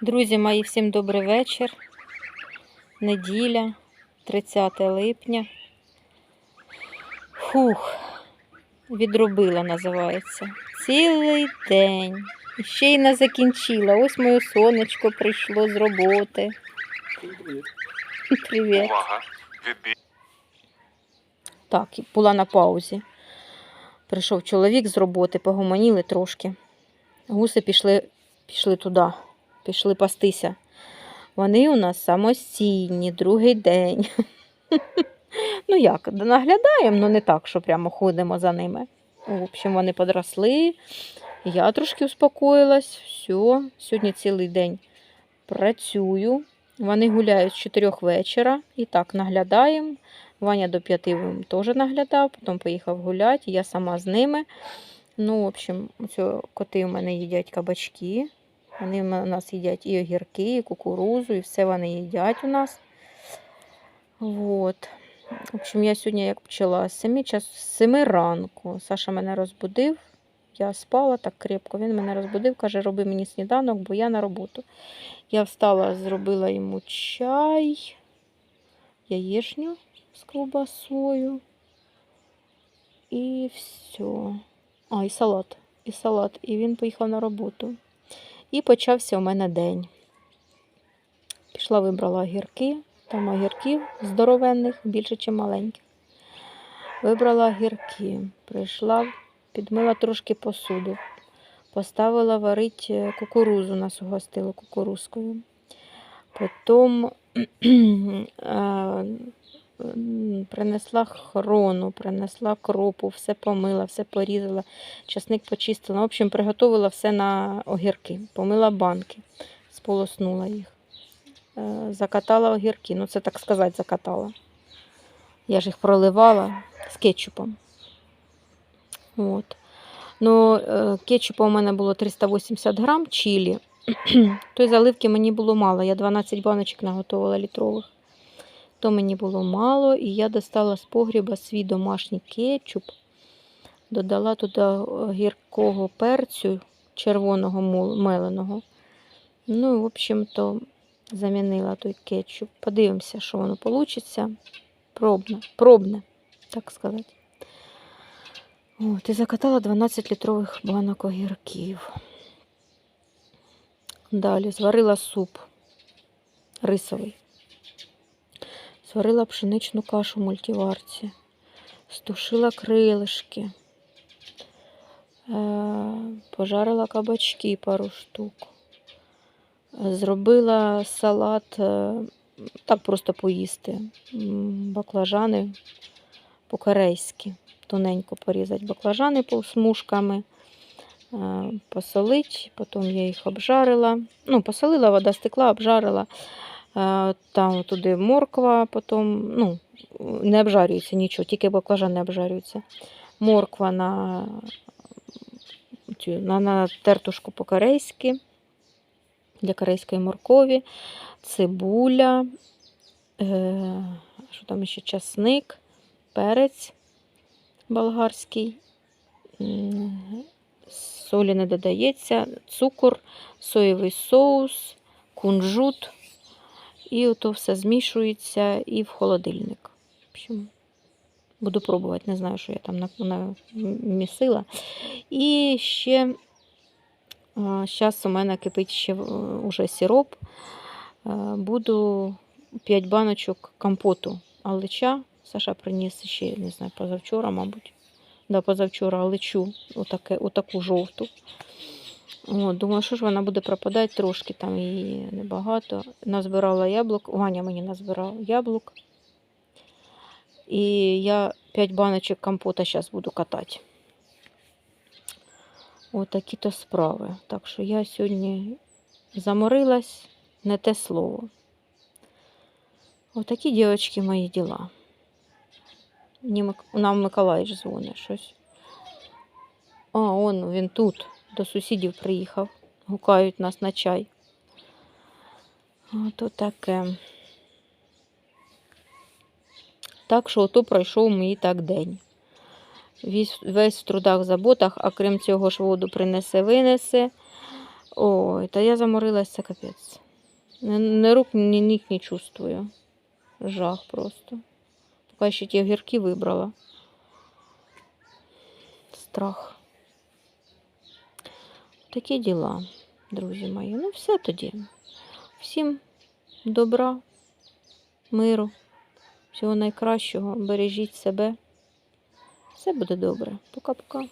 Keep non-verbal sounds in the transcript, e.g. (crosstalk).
Друзі мої, всім добрий вечір. Неділя, 30 липня. Фух, відробила, називається. Цілий день. І ще й не закінчила. Ось моє сонечко прийшло з роботи. Привіт. Так, була на паузі. Прийшов чоловік з роботи, погомоніли трошки. Гуси пішли, пішли туди, пішли пастися. Вони у нас самостійні, другий день. (laughs) Ну як, наглядаємо, але не так, що прямо ходимо за ними. В общем, вони подросли. Я трошки успокоїлась. Все, сьогодні цілий день працюю. Вони гуляють з 4 вечора і так наглядаємо. Ваня до п'яти теж наглядав, потім поїхав гуляти, я сама з ними. Ну, в общем, коти у мене їдять кабачки. Вони у нас їдять і огірки, і кукурузу, і все вони їдять у нас. Вот. В общем, я сьогодні як почала з 7, час, 7 ранку. Саша мене розбудив. Я спала так крепко. Він мене розбудив, каже, роби мені сніданок, бо я на роботу. Я встала, зробила йому чай, яєчню з ковбасою. І все. А, і салат. І салат. І він поїхав на роботу. І почався у мене день. Пішла, вибрала огірки. Там огірків здоровенних, більше, ніж маленьких. Вибрала огірки. Прийшла, підмила трошки посуду. Поставила варити е, кукурузу, нас угостили кукурузкою. Потім (clears throat) е, принесла хрону, принесла кропу, все помила, все порізала, часник почистила. В общем, приготувала все на огірки. Помила банки, сполоснула їх. Е, Закатала огірки. Ну, це так сказати, закатала. Я ж їх проливала з кетчупом. От. Ну, е, кетчупа у мене було 380 грам чилі. (clears throat) Той заливки мені було мало. Я 12 баночок наготувала літрових. То мені було мало, і я достала з погріба свій домашній кетчуп, додала туди гіркого перцю червоного меленого. Ну, і, в общем-то, замінила той кетчуп. Подивимося, що воно вийде. Пробне, пробне, так сказати. От, і закатала 12 літрових банок огірків. Далі зварила суп рисовий. Зварила пшеничну кашу в мультиварці. Стушила крилишки. Е, пожарила кабачки пару штук. Зробила салат, е, так просто поїсти. Баклажани по-корейськи. Тоненько порізати баклажани смужками, е, посолить, потім я їх обжарила. Ну, посолила, вода стекла, обжарила. Е, Там туди морква, потім, ну, не обжарюється нічого, тільки баклажани обжарюються. Морква на, на, на тертушку по-корейськи, для корейської моркові, цибуля, е, що там ще часник, перець болгарський, солі не додається, цукор, соєвий соус, кунжут. І ото все змішується і в холодильник. Буду пробувати, не знаю, що я там на- на- місила. І ще зараз у мене кипить ще е, уже сироп. Е, Буду 5 баночок компоту алича. Саша приніс ще, не знаю, позавчора, мабуть. Да, позавчора аличу, отаке, отаку жовту. От, думаю, що ж вона буде пропадати трошки, там її небагато. Назбирала яблук, Ваня мені назбирав яблук. І я 5 баночок компота зараз буду катати. Ось такі то справи. Так що я сьогодні заморилась, не те слово. Отакі, дівчатки, мої діла. Нам Миколаївич дзвонить щось. А, он він тут. До сусідів приїхав. Гукають нас на чай. Ото таке. Так що ото пройшов мій так день. Весь, весь в трудах, заботах, а крім цього ж воду принесе, винесе. Ой, та я заморилась, це капець. Ні рук, ні ніг не чувствую. Жах просто. Поки ще ті огірки вибрала. Страх. Такі діла, друзі мої. Ну, все тоді. Всім добра, миру, всього найкращого. Бережіть себе. Все буде добре. Пока-пока.